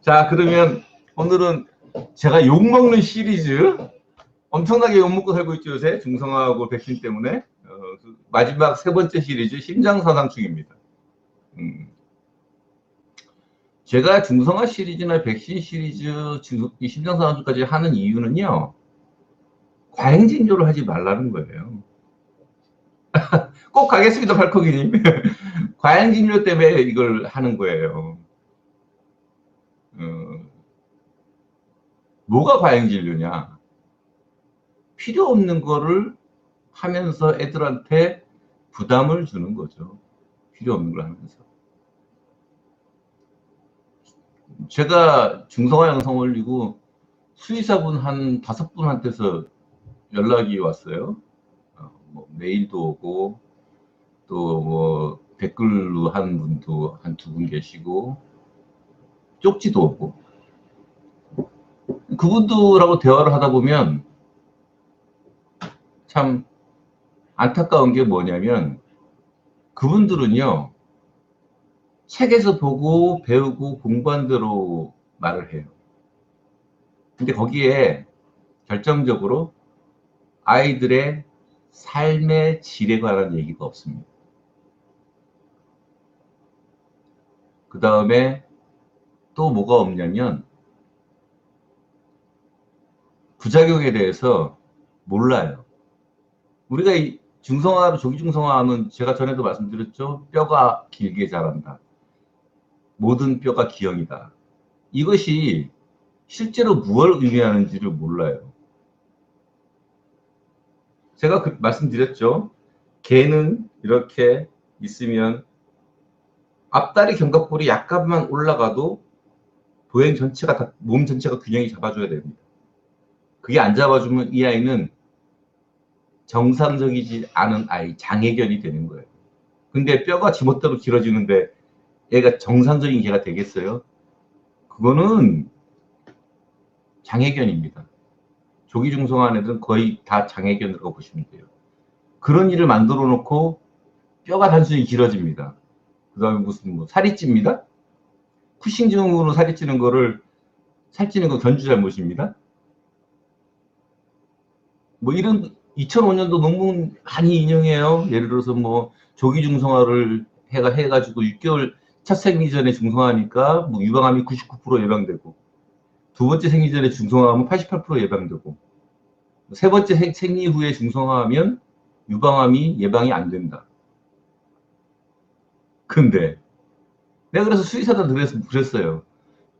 자, 그러면 오늘은 제가 욕먹는 시리즈 엄청나게 욕먹고 살고 있죠, 요새 중성화하고 백신 때문에. 어, 그 마지막 세 번째 시리즈 심장사상충입니다. 음. 제가 중성화 시리즈나 백신 시리즈, 심장사상충까지 하는 이유는요, 과잉진료를 하지 말라는 거예요. 꼭 가겠습니다, 발코기님. 과잉진료 때문에 이걸 하는 거예요. 어, 뭐가 과잉 진료냐? 필요 없는 거를 하면서 애들한테 부담을 주는 거죠. 필요 없는 걸 하면서. 제가 중성화 영상 올리고 수의사분 한 다섯 분한테서 연락이 왔어요. 어, 뭐 메일도 오고 또 뭐 댓글로 한 분도 한 두 분 계시고 쪽지도 오고 그분들하고 대화를 하다 보면 참 안타까운 게 뭐냐면 그분들은요 책에서 보고 배우고 공부한 대로 말을 해요. 근데 거기에 결정적으로 아이들의 삶의 질에 관한 얘기가 없습니다. 그 다음에 또 뭐가 없냐면 부작용에 대해서 몰라요. 우리가 이 중성화로 조기 중성화하면 제가 전에도 말씀드렸죠. 뼈가 길게 자란다. 모든 뼈가 기형이다. 이것이 실제로 무엇을 의미하는지를 몰라요. 제가 그 말씀드렸죠. 개는 이렇게 있으면 앞다리 견갑골이 약간만 올라가도 보행 전체가 다, 몸 전체가 균형이 잡아줘야 됩니다. 그게 안 잡아주면 이 아이는 정상적이지 않은 아이, 장애견이 되는 거예요. 근데 뼈가 지멋대로 길어지는데 얘가 정상적인 개가 되겠어요? 그거는 장애견입니다. 조기 중성화 애들은 거의 다 장애견이라고 보시면 돼요. 그런 일을 만들어 놓고 뼈가 단순히 길어집니다. 그 다음에 무슨 뭐 살이 찝니다? 쿠싱 증후군으로 살이 찌는 거를 살찌는 거 견주 잘못입니다. 뭐 이런 2005년도 논문 많이 인용해요. 예를 들어서 뭐 조기 중성화를 해가 해가지고 6개월 첫 생리 전에 중성화하니까 뭐 유방암이 99% 예방되고 두 번째 생리 전에 중성화하면 88% 예방되고 세 번째 생, 생리 후에 중성화하면 유방암이 예방이 안 된다. 근데 내가 그래서 수의사들 그래서 그랬어요.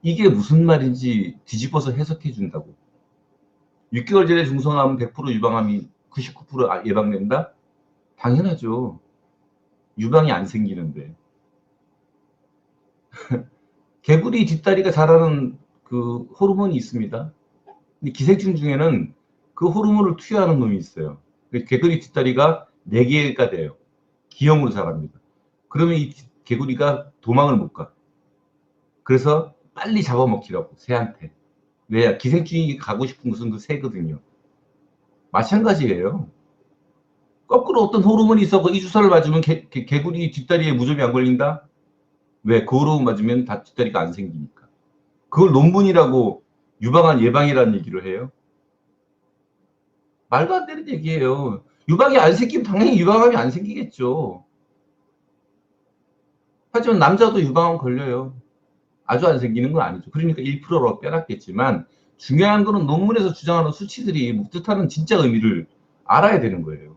이게 무슨 말인지 뒤집어서 해석해 준다고. 6개월 전에 중성화하면 100% 유방암이 99% 아, 예방된다? 당연하죠. 유방이 안 생기는데. 개구리 뒷다리가 자라는 그 호르몬이 있습니다. 근데 기생충 중에는 그 호르몬을 투여하는 놈이 있어요. 그 개구리 뒷다리가 4개가 돼요. 기형으로 자랍니다. 그러면 이 개구리가 도망을 못 가. 그래서 빨리 잡아먹히라고, 새한테. 왜야? 기생충이 가고 싶은 것은 그 새거든요. 마찬가지예요. 거꾸로 어떤 호르몬이 있어, 이 주사를 맞으면 개, 개, 개 구리 뒷다리에 무좀이 안 걸린다? 왜? 그 호르몬 맞으면 다 뒷다리가 안 생기니까. 그걸 논문이라고 유방암 예방이라는 얘기를 해요. 말도 안 되는 얘기예요. 유방이 안 생기면 당연히 유방암이 안 생기겠죠. 하지만 남자도 유방암 걸려요. 아주 안 생기는 건 아니죠. 그러니까 1%로 빼놨겠지만 중요한 거는 논문에서 주장하는 수치들이 뜻하는 진짜 의미를 알아야 되는 거예요.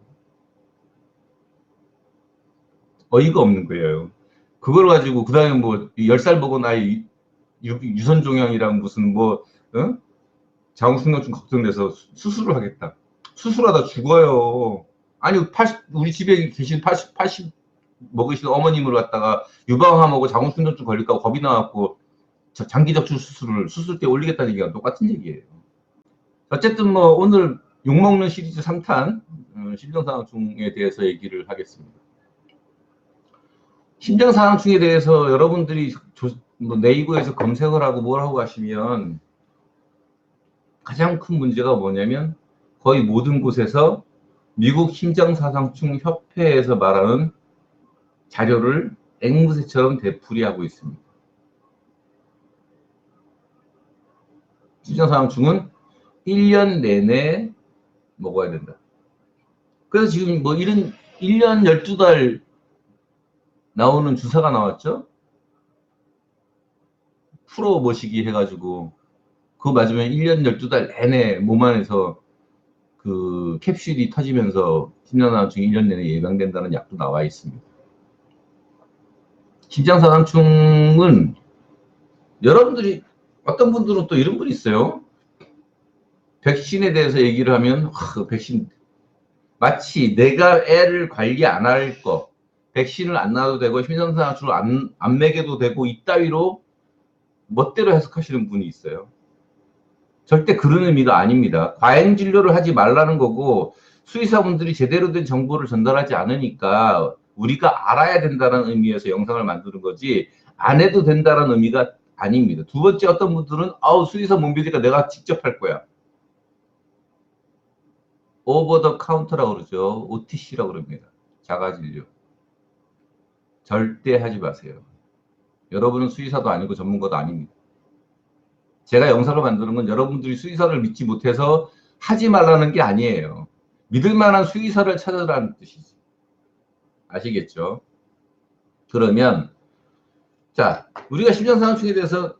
어이가 없는 거예요. 그걸 가지고 그 다음에 뭐 10살 먹은 아이 유, 유선 종양이랑 무슨 뭐 어? 자궁순경증 걱정돼서 수- 수술을 하겠다. 수술하다 죽어요. 아니 80, 우리 집에 계신 80, 80 먹으신 어머님을 갖다가 유방암하고 자궁순경증 걸릴까 봐 겁이 나갖고 저 장기적출 수술을 수술 때 올리겠다는 얘기가 똑같은 얘기예요. 어쨌든 뭐 오늘 욕먹는 시리즈 3탄 어, 심장상황충에 대해서 얘기를 하겠습니다. 심장상황충에 대해서 여러분들이 조, 뭐 네이버에서 검색을 하고 뭘 하고 가시면 가장 큰 문제가 뭐냐면 거의 모든 곳에서 미국 심장사상충 협회에서 말하는 자료를 앵무새처럼 되풀이하고 있습니다. 심장사상충은 1년 내내 먹어야 된다. 그래서 지금 뭐 이런 1년 12달 나오는 주사가 나왔죠? 프로 모시기 해가지고 그거 맞으면 1년 12달 내내 몸 안에서 그 캡슐이 터지면서 심장사상충이 1년 내내 예방된다는 약도 나와 있습니다. 심장사상충은 여러분들이 어떤 분들은 또 이런 분이 있어요. 백신에 대해서 얘기를 하면 하, 그 백신 마치 내가 애를 관리 안 할 거, 백신을 안 놔도 되고 심장사상충을 안, 안 먹여도 되고 이따위로 멋대로 해석하시는 분이 있어요. 절대 그런 의미가 아닙니다. 과잉 진료를 하지 말라는 거고 수의사분들이 제대로 된 정보를 전달하지 않으니까 우리가 알아야 된다는 의미에서 영상을 만드는 거지 안 해도 된다는 의미가 아닙니다. 두 번째 어떤 분들은 아우 수의사 못 믿으니까 내가 직접 할 거야. 오버 더 카운터라고 그러죠. OTC라고 그럽니다. 자가진료. 절대 하지 마세요. 여러분은 수의사도 아니고 전문가도 아닙니다. 제가 영상을 만드는 건 여러분들이 수의사를 믿지 못해서 하지 말라는 게 아니에요. 믿을 만한 수의사를 찾으라는 뜻이지. 아시겠죠? 그러면 자, 우리가 심장상충에 대해서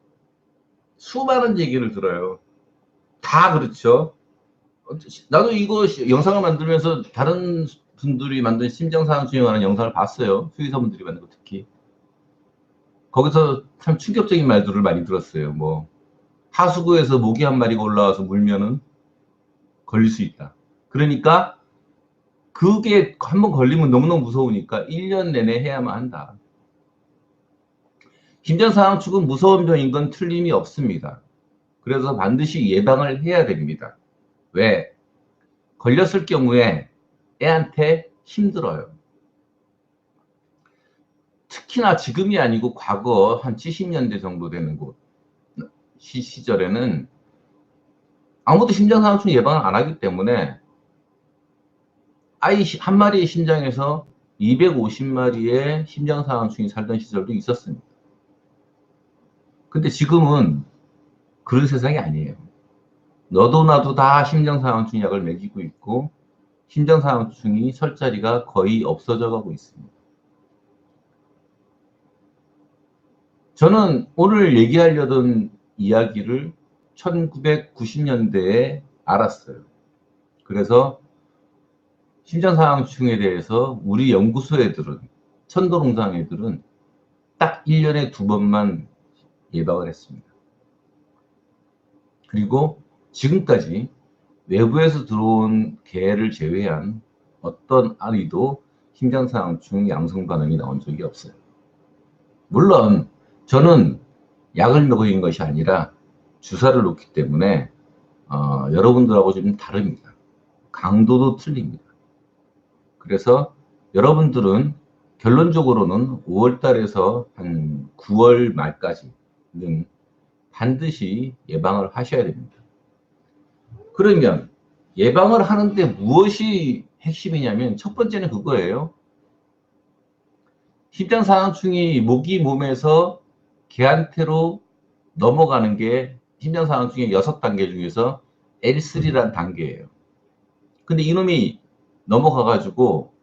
수많은 얘기를 들어요. 다 그렇죠. 나도 이거 영상을 만들면서 다른 분들이 만든 심장상충에 관한 영상을 봤어요. 수의사분들이 만든 거 특히. 거기서 참 충격적인 말들을 많이 들었어요. 뭐 하수구에서 모기 한 마리가 올라와서 물면은 걸릴 수 있다. 그러니까 그게 한번 걸리면 너무너무 무서우니까 1년 내내 해야만 한다. 심장 상황 축은 무서운 병인 건 틀림이 없습니다. 그래서 반드시 예방을 해야 됩니다. 왜? 걸렸을 경우에 애한테 힘들어요. 특히나 지금이 아니고 과거 한 70년대 정도 되는 곳 시, 시절에는 아무도 심장상황충 예방을 안 하기 때문에 아이 한 마리의 심장에서 250마리의 심장상황충이 살던 시절도 있었습니다. 근데 지금은 그런 세상이 아니에요. 너도 나도 다 심장상황충 약을 먹이고 있고 심장상황충이 설 자리가 거의 없어져 가고 있습니다. 저는 오늘 얘기하려던 이야기를 1990년대에 알았어요. 그래서 심장상황충에 대해서 우리 연구소 애들은, 천도농장 애들은 딱 1년에 두 번만 예방을 했습니다. 그리고 지금까지 외부에서 들어온 개를 제외한 어떤 아이도 심장상충 양성 반응이 나온 적이 없어요. 물론 저는 약을 먹인 것이 아니라 주사를 놓기 때문에 어, 여러분들하고 좀 다릅니다. 강도도 틀립니다. 그래서 여러분들은 결론적으로는 5월 달에서 한 9월 말까지는 반드시 예방을 하셔야 됩니다. 그러면 예방을 하는데 무엇이 핵심이냐면 첫 번째는 그거예요. 심장상황충이 모기 몸에서 개한테로 넘어가는 게 심장상황충의 여섯 단계 중에서 L3라는 단계예요. 근데 이놈이 넘어가가지고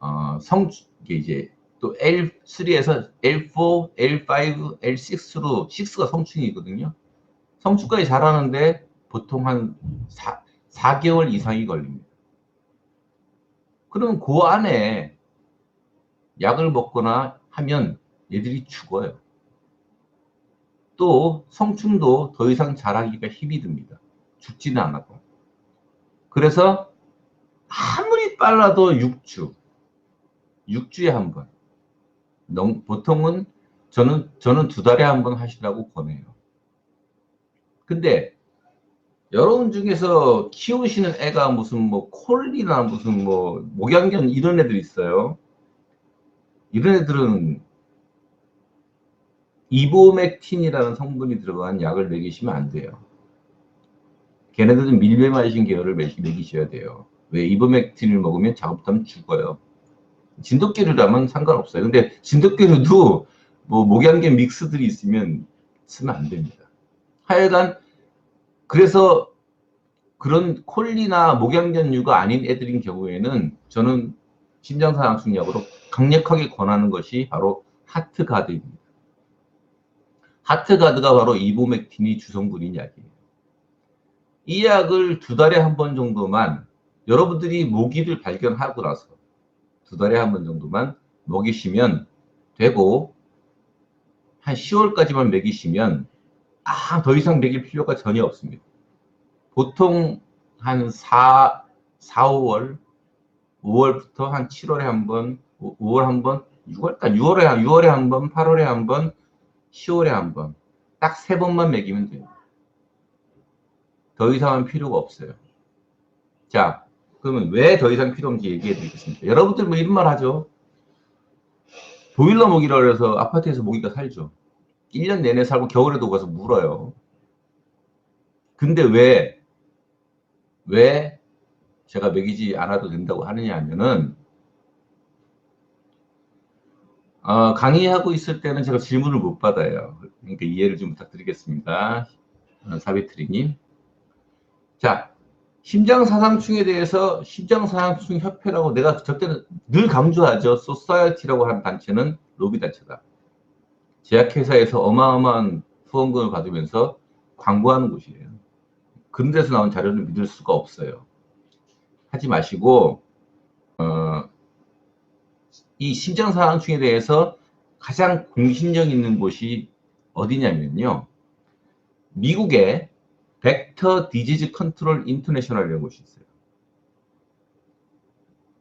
어, 성 이제 또 L3에서 L4, L5, L6로 6가 성충이거든요. 성충까지 잘하는데 보통 한 4, 4개월 이상이 걸립니다. 그러면 그 안에 약을 먹거나 하면 얘들이 죽어요. 또 성충도 더 이상 자라기가 힘이 듭니다. 죽지는 않아도. 그래서 아무리 빨라도 6주, 6주에 한 번. 보통은 저는 저는 두 달에 한 번 하시라고 권해요. 근데 여러분 중에서 키우시는 애가 무슨 뭐 콜리나 무슨 뭐 목양견 이런 애들 있어요. 이런 애들은 이보맥틴이라는 성분이 들어간 약을 먹이시면 안 돼요. 걔네들은 밀베마이신 계열을 먹이셔야 돼요. 왜 이보맥틴을 먹으면 작업하면 죽어요. 진돗개류라면 상관없어요. 근데 진돗개류도 뭐 목양개 믹스들이 있으면 쓰면 안 됩니다. 하여간 그래서 그런 콜리나 목양전류가 아닌 애들인 경우에는 저는 심장사상충약으로 강력하게 권하는 것이 바로 하트가드입니다. 하트가드가 바로 이보맥틴이 주성분인 약이에요. 이 약을 두 달에 한 번 정도만 여러분들이 모기를 발견하고 나서 두 달에 한 번 정도만 먹이시면 되고 한 10월까지만 먹이시면 아, 더 이상 먹일 필요가 전혀 없습니다. 보통 한 4, 4, 5월, 5월부터 한 7월에 한 번, 5월 한 번, 6월까지, 6월에, 6월에 한 번, 8월에 한 번, 10월에 한 번. 딱 세 번만 먹이면 돼요. 더 이상은 필요가 없어요. 자, 그러면 왜 더 이상 필요 없는지 얘기해 드리겠습니다. 여러분들 뭐 이런 말 하죠? 보일러 모기라 그래서 아파트에서 모기가 살죠. 1년 내내 살고 겨울에도 가서 물어요. 근데 왜, 왜 제가 먹이지 않아도 된다고 하느냐 하면은, 어, 강의하고 있을 때는 제가 질문을 못 받아요. 그러니까 이해를 좀 부탁드리겠습니다. 어, 사비트리님. 자, 심장사상충에 대해서 심장사상충 협회라고 내가 저때는 늘 강조하죠. 소사이어티라고 하는 단체는 로비 단체다. 제약회사에서 어마어마한 후원금을 받으면서 광고하는 곳이에요. 그런 데서 나온 자료를 믿을 수가 없어요. 하지 마시고 어, 이 심장사상충에 대해서 가장 공신력 있는 곳이 어디냐면요. 미국의 벡터 디지즈 컨트롤 인터내셔널이라는 곳이 있어요.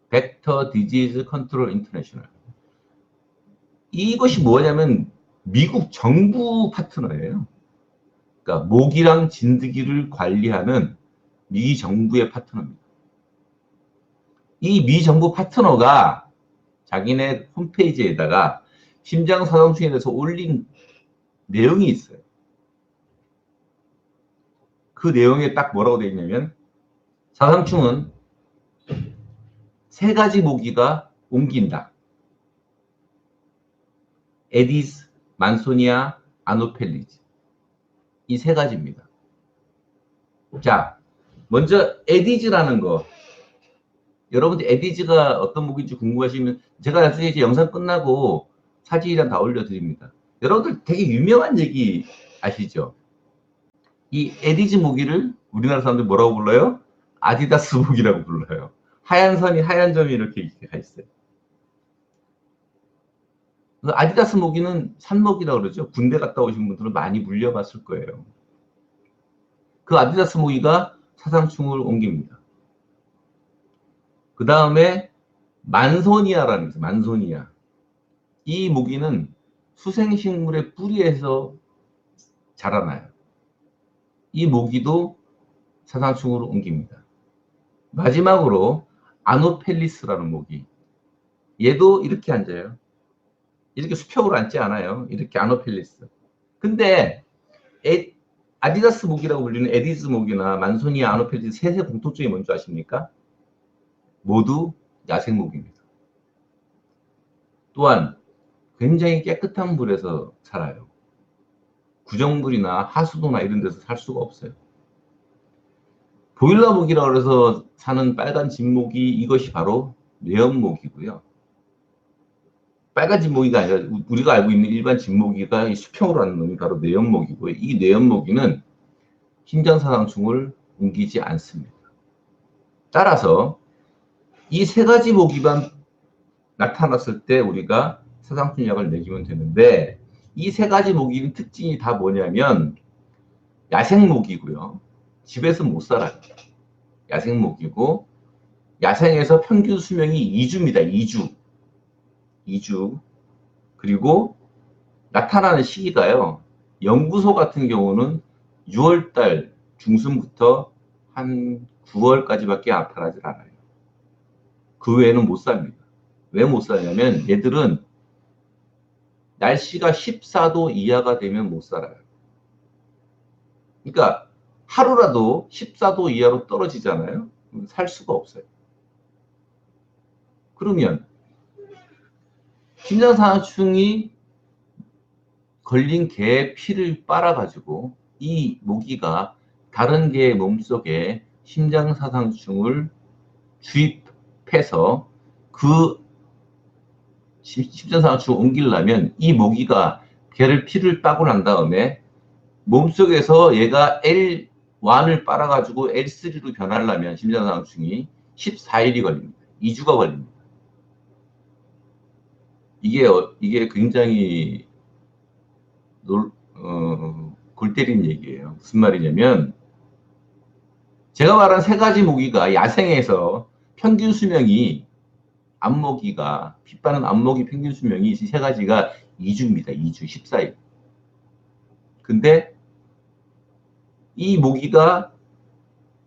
벡터 디지즈 컨트롤 인터내셔널. 이것이 뭐냐면 미국 정부 파트너예요. 그러니까 모기랑 진드기를 관리하는 미 정부의 파트너입니다. 이 미 정부 파트너가 자기네 홈페이지에다가 심장사상충에 대해서 올린 내용이 있어요. 그 내용에 딱 뭐라고 되어 있냐면 사상충은 세 가지 모기가 옮긴다. 에디스, 만소니아, 아노펠리즈. 이 세 가지입니다. 자, 먼저 에디즈라는 거. 여러분들 에디즈가 어떤 모기인지 궁금하시면 제가 나중에 이제 영상 끝나고 사진이랑 다 올려드립니다. 여러분들 되게 유명한 얘기 아시죠? 이 에디즈 모기를 우리나라 사람들 뭐라고 불러요? 아디다스 모기라고 불러요. 하얀 선이 하얀 점이 이렇게 가 있어요. 그 아디다스 모기는 산모기라고 그러죠. 군대 갔다 오신 분들은 많이 물려봤을 거예요. 그 아디다스 모기가 사상충을 옮깁니다. 그 다음에 만소니아라는 게. 만소니아. 이 모기는 수생식물의 뿌리에서 자라나요. 이 모기도 사상충으로 옮깁니다. 마지막으로 아노펠리스라는 모기. 얘도 이렇게 앉아요. 이렇게 수평으로 앉지 않아요. 이렇게 아노펠리스. 근데 에, 아디다스 모기라고 불리는 에디스 모기나 만소니아 아노펠리스 셋의 공통점이 뭔지 아십니까? 모두 야생 모기입니다. 또한 굉장히 깨끗한 물에서 살아요. 구정물이나 하수도나 이런 데서 살 수가 없어요. 보일러 모기라고 해서 사는 빨간 진모기 이것이 바로 뇌연모기고요. 빨간 진모기가 아니라 우리가 알고 있는 일반 진모기가 수평으로 하는 놈이 바로 뇌연모기고요. 이 뇌연모기는 심장사상충을 옮기지 않습니다. 따라서 이 세 가지 모기만 나타났을 때 우리가 사상충약을 먹이면 되는데 이 세 가지 모기는 특징이 다 뭐냐면 야생 모기고요. 집에서 못 살아요. 야생 모기고 야생에서 평균 수명이 2주입니다. 2주. 2주. 그리고 나타나는 시기가요. 연구소 같은 경우는 6월달 중순부터 한 9월까지밖에 나타나질 않아요. 그 외에는 못 삽니다. 왜 못 사냐면 얘들은 날씨가 14도 이하가 되면 못 살아요. 그러니까 하루라도 14도 이하로 떨어지잖아요. 살 수가 없어요. 그러면 심장사상충이 걸린 개의 피를 빨아가지고 이 모기가 다른 개의 몸속에 심장사상충을 주입해서 그 심- 심장사상충을 옮기려면 이 모기가 개를 피를 따고 난 다음에 몸속에서 얘가 L1을 빨아가지고 L3로 변하려면 심장사상충이 14일이 걸립니다. 2주가 걸립니다. 이게, 어- 이게 굉장히 놀, 어, 골 때린 얘기예요. 무슨 말이냐면, 제가 말한 세 가지 모기가 야생에서 평균 수명이 암모기가, 빗바는 암모기 평균 수명이 이세 가지가 2주입니다. 2주, 14일. 근데 이 모기가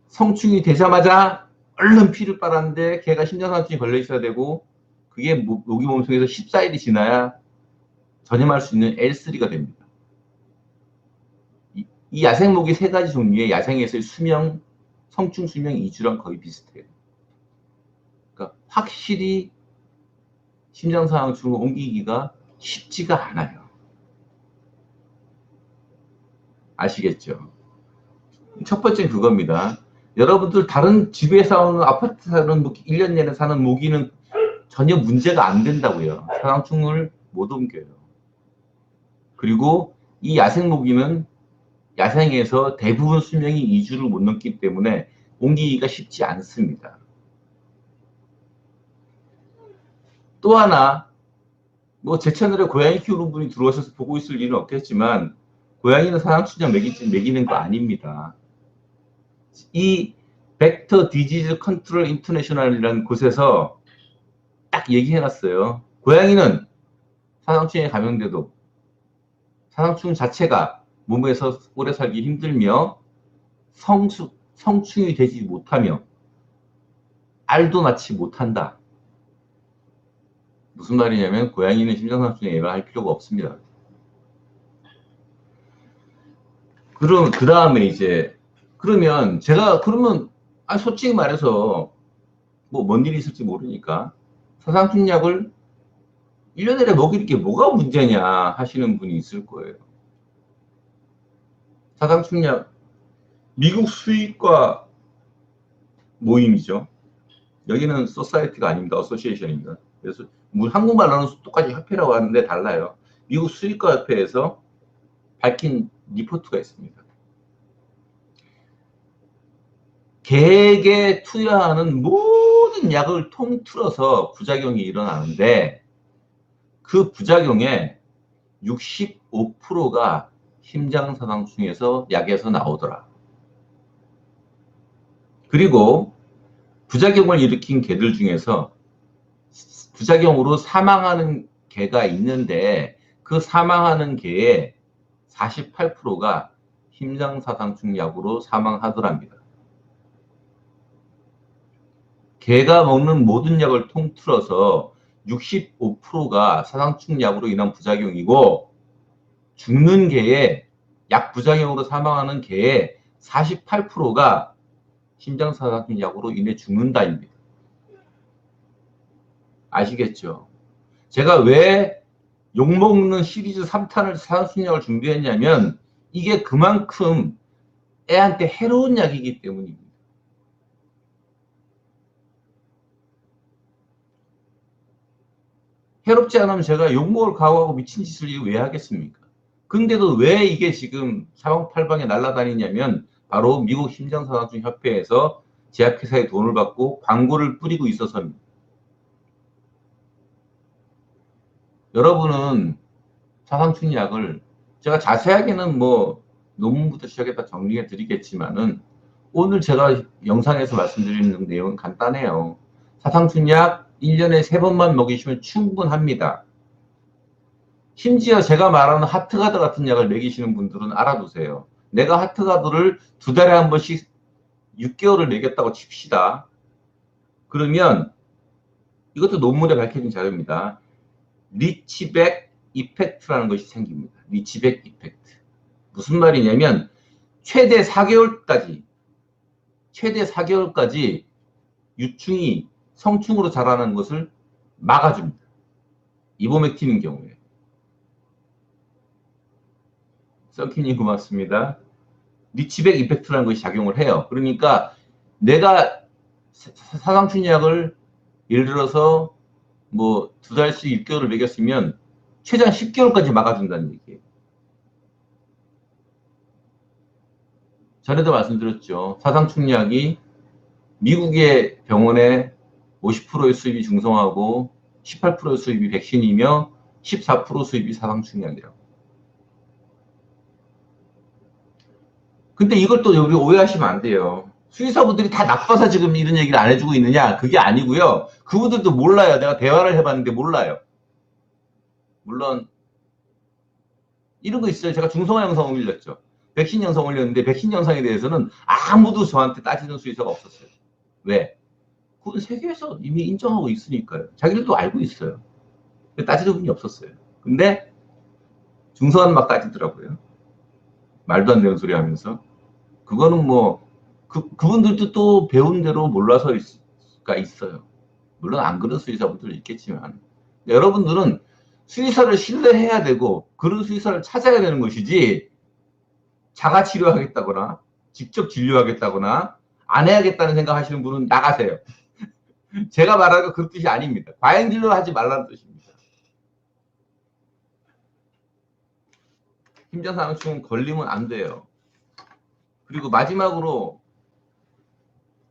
성충이 되자마자 얼른 피를 빨았는데 걔가 심장상충이 걸려 있어야 되고 그게 모- 모기 몸속에서 14일이 지나야 전염할 수 있는 L3가 됩니다. 이, 이 야생 모기 세 가지 종류의 야생에서의 수명, 성충 수명 2주랑 거의 비슷해요. 확실히 심장상충을 옮기기가 쉽지가 않아요. 아시겠죠? 첫 번째 그겁니다. 여러분들 다른 집에 사는 아파트 사는 모기, 1년 내내 사는 모기는 전혀 문제가 안 된다고요. 사상충을 못 옮겨요. 그리고 이 야생 모기는 야생에서 대부분 수명이 2주를 못 넘기 때문에 옮기기가 쉽지 않습니다. 또 하나, 뭐 제 채널에 고양이 키우는 분이 들어오셔서 보고 있을 일은 없겠지만 고양이는 먹이지 먹이는 거 아닙니다. 이 벡터 디지즈 컨트롤 인터내셔널이라는 곳에서 딱 얘기해놨어요. 고양이는 사상충에 감염돼도 사상충 자체가 몸에서 오래 살기 힘들며 성수, 성충이 되지 못하며 알도 낳지 못한다. 무슨 말이냐면 고양이는 심장상충에 예방할 필요가 없습니다. 그럼 그 다음에 이제 그러면 제가 그러면 아 솔직히 말해서 뭐 뭔 일이 있을지 모르니까 사상충약을 1년 내내 먹일 게 뭐가 문제냐 하시는 분이 있을 거예요. 사상충약 미국 수의과 모임이죠. 여기는 소사이티가 아닙니다. 어소시에이션입니다. 그래서 뭐 한국말로는 똑같이 협회라고 하는데 달라요. 미국 수의과 협회에서 밝힌 리포트가 있습니다. 개에게 투여하는 모든 약을 통틀어서 부작용이 일어나는데 그 부작용의 65%가 심장사상충에서 약에서 나오더라. 그리고 부작용을 일으킨 개들 중에서 부작용으로 사망하는 개가 있는데 그 사망하는 개의 48%가 심장사상충 약으로 사망하더랍니다. 개가 먹는 모든 약을 통틀어서 65%가 사상충 약으로 인한 부작용이고 죽는 개의 약 부작용으로 사망하는 개의 48%가 심장사상충 약으로 인해 죽는다입니다. 아시겠죠? 제가 왜 욕먹는 시리즈 3탄을 사상충약을 준비했냐면 이게 그만큼 애한테 해로운 약이기 때문입니다. 해롭지 않으면 제가 욕먹을 각오하고 미친 짓을 왜 하겠습니까? 근데도 왜 이게 지금 사방팔방에 날아다니냐면 바로 미국 심장사상충 협회에서 제약회사에 돈을 받고 광고를 뿌리고 있어서입니다. 여러분은 사상충 약을 제가 자세하게는 뭐 논문부터 시작해서 정리해 드리겠지만은 오늘 제가 영상에서 말씀드리는 내용은 간단해요. 사상충 약 1년에 3번만 먹이시면 충분합니다. 심지어 제가 말하는 하트가드 같은 약을 먹이시는 분들은 알아두세요. 내가 하트가드를 두 달에 한 번씩 6개월을 먹였다고 칩시다. 그러면 이것도 논문에 밝혀진 자료입니다. 리치백 이펙트라는 것이 생깁니다. 리치백 이펙트. 무슨 말이냐면 최대 4개월까지 최대 4개월까지 유충이 성충으로 자라는 것을 막아줍니다. 이보맥틴인 경우에. 썬키님 고맙습니다. 리치백 이펙트라는 것이 작용을 해요. 그러니까 내가 사- 사- 사상충약을 예를 들어서 뭐 두 달씩 6개월을 먹였으면 최장 10개월까지 막아준다는 얘기예요. 전에도 말씀드렸죠. 사상충약이 미국의 병원의 50%의 수입이 중성하고 18%의 수입이 백신이며 14% 수입이 사상충약이라고. 근데 이걸 또 우리 오해하시면 안 돼요. 수의사분들이 다 나빠서 지금 이런 얘기를 안 해주고 있느냐? 그게 아니고요. 그분들도 몰라요. 내가 대화를 해봤는데 몰라요. 물론 이런 거 있어요. 제가 중성화 영상 올렸죠. 백신 영상 올렸는데 백신 영상에 대해서는 아무도 저한테 따지는 수의사가 없었어요. 왜? 그건 세계에서 이미 인정하고 있으니까요. 자기들도 알고 있어요. 따지는 분이 없었어요. 근데 중성화는 막 따지더라고요. 말도 안 되는 소리 하면서. 그거는 뭐, 그, 그분들도 또 배운 대로 몰라서가 있어요. 물론 안 그런 수의사분들도 있겠지만. 여러분들은 수의사를 신뢰해야 되고, 그런 수의사를 찾아야 되는 것이지, 자가 치료하겠다거나, 직접 진료하겠다거나, 안 해야겠다는 생각 하시는 분은 나가세요. 제가 말하는 건그 뜻이 아닙니다. 과잉 진료 하지 말라는 뜻입니다. 심장상충 걸리면 안 돼요. 그리고 마지막으로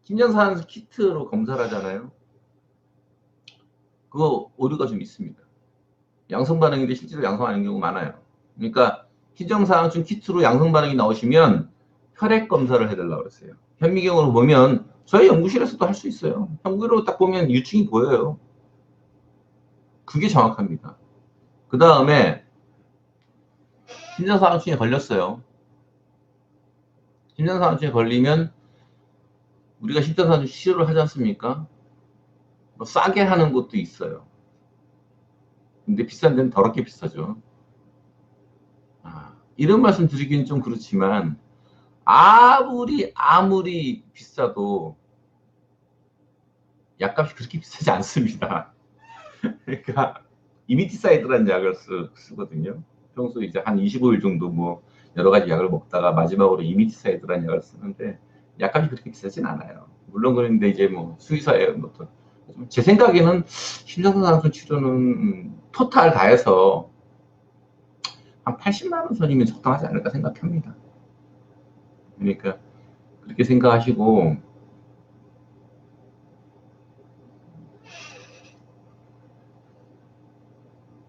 심장상충 키트로 검사를 하잖아요. 그거 오류가 좀 있습니다. 양성 반응인데 실제로 양성 아닌 경우 많아요. 그러니까 심장상충 키트로 양성 반응이 나오시면 혈액 검사를 해달라고 그랬어요. 현미경으로 보면 저희 연구실에서도 할 수 있어요. 현미경으로 딱 보면 유충이 보여요. 그게 정확합니다. 그 다음에 심장사상충에 걸렸어요. 심장사상충에 걸리면 우리가 심장사상충 치료를 하지 않습니까? 뭐 싸게 하는 것도 있어요. 근데 비싼 데는 더럽게 비싸죠. 아, 이런 말씀 드리기는 좀 그렇지만 아무리 아무리 비싸도 약값이 그렇게 비싸지 않습니다. 그러니까 이미티사이드라는 약을 쓰, 쓰거든요. 평소 이제 한 25일 정도 뭐 여러 가지 약을 먹다가 마지막으로 이미티사이드라는 약을 쓰는데 약값이 그렇게 비싸진 않아요. 물론 그런데 이제 뭐 수의사의 어떤 제 생각에는 심장상수 치료는 음, 토탈 다 해서 한 80만 원 선이면 적당하지 않을까 생각합니다. 그러니까 그렇게 생각하시고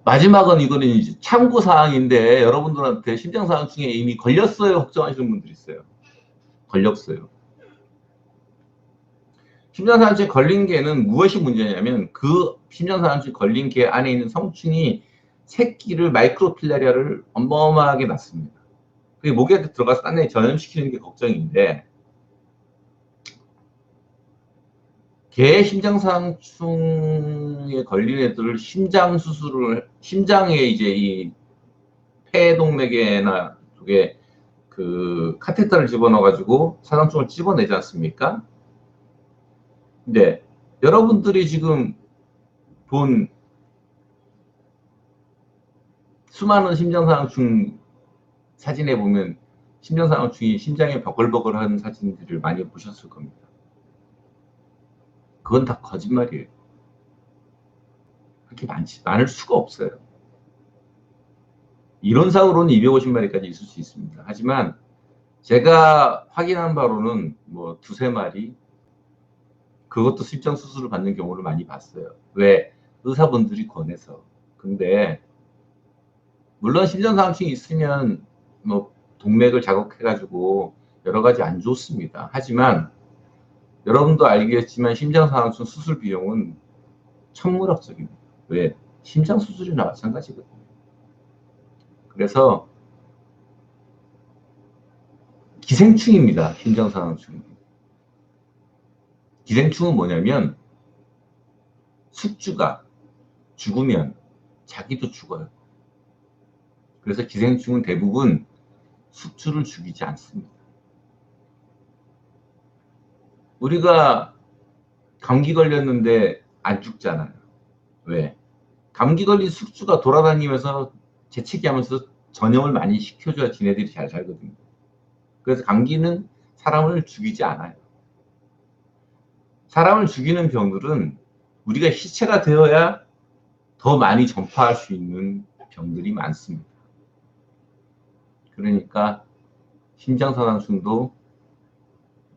마지막은 이거는 이제 참고 사항인데 여러분들한테 심장 사항 중에 이미 걸렸어요 걱정하시는 분들 있어요. 걸렸어요. 심장사항증에 걸린 개는 무엇이 문제냐면 그 심장사항증에 걸린 개 안에 있는 성충이 새끼를 마이크로필라리아를 어마어마하게 낳습니다. 그게 목에 들어가서 딴에 전염시키는 게 걱정인데 개 심장상충에 걸린 애들을 심장 수술을 심장에 이제 이 폐동맥에나 쪽에 그 카테터를 집어넣어 가지고 사상충을 집어내지 않습니까? 네. 여러분들이 지금 본 수많은 심장상충 사진에 보면 심장상충이 심장에 버글버글하는 사진들을 많이 보셨을 겁니다. 그건 다 거짓말이에요. 그렇게 많지, 많을 수가 없어요. 이론상으로는 250마리까지 있을 수 있습니다. 하지만 제가 확인한 바로는 뭐 두세 마리, 그것도 심장 수술을 받는 경우를 많이 봤어요. 왜? 의사분들이 권해서. 근데 물론 심장상충이 있으면 뭐 동맥을 자극해가지고 여러 가지 안 좋습니다. 하지만 여러분도 알겠지만 심장상충 수술 비용은 천문학적입니다. 왜? 심장 수술이나 마찬가지거든요. 그래서 기생충입니다. 심장상충. 기생충은 뭐냐면 숙주가 죽으면 자기도 죽어요. 그래서 기생충은 대부분 숙주를 죽이지 않습니다. 우리가 감기 걸렸는데 안 죽잖아요. 왜? 감기 걸린 숙주가 돌아다니면서 재채기 하면서 전염을 많이 시켜줘야 지네들이 잘 살거든요. 그래서 감기는 사람을 죽이지 않아요. 사람을 죽이는 병들은 우리가 시체가 되어야 더 많이 전파할 수 있는 병들이 많습니다. 그러니까 심장선암증도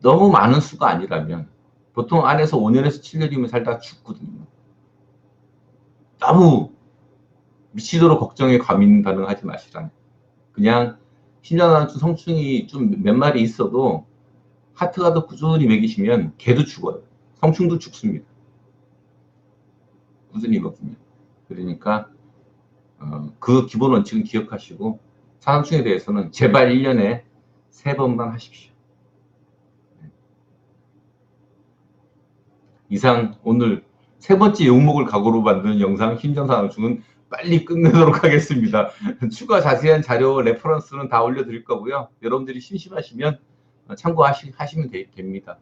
너무 많은 수가 아니라면 보통 안에서 5년에서 7년이면 살다 죽거든요. 너무 미치도록 걱정에 과민 반응하지 마시라. 그냥 심장선암증 성충이 좀 몇 마리 있어도 하트가 더 꾸준히 먹이시면 개도 죽어요. 성충도 죽습니다. 꾸준히거든요. 그러니까 어, 그 기본 원칙은 기억하시고 산암충에 대해서는 제발 1년에 세 번만 하십시오. 네. 이상 오늘 세 번째 용목을 각오로 만드는 영상 심장산암충은 빨리 끝내도록 하겠습니다. 추가 자세한 자료 레퍼런스는 다 올려드릴 거고요. 여러분들이 심심하시면 참고하시면 됩니다.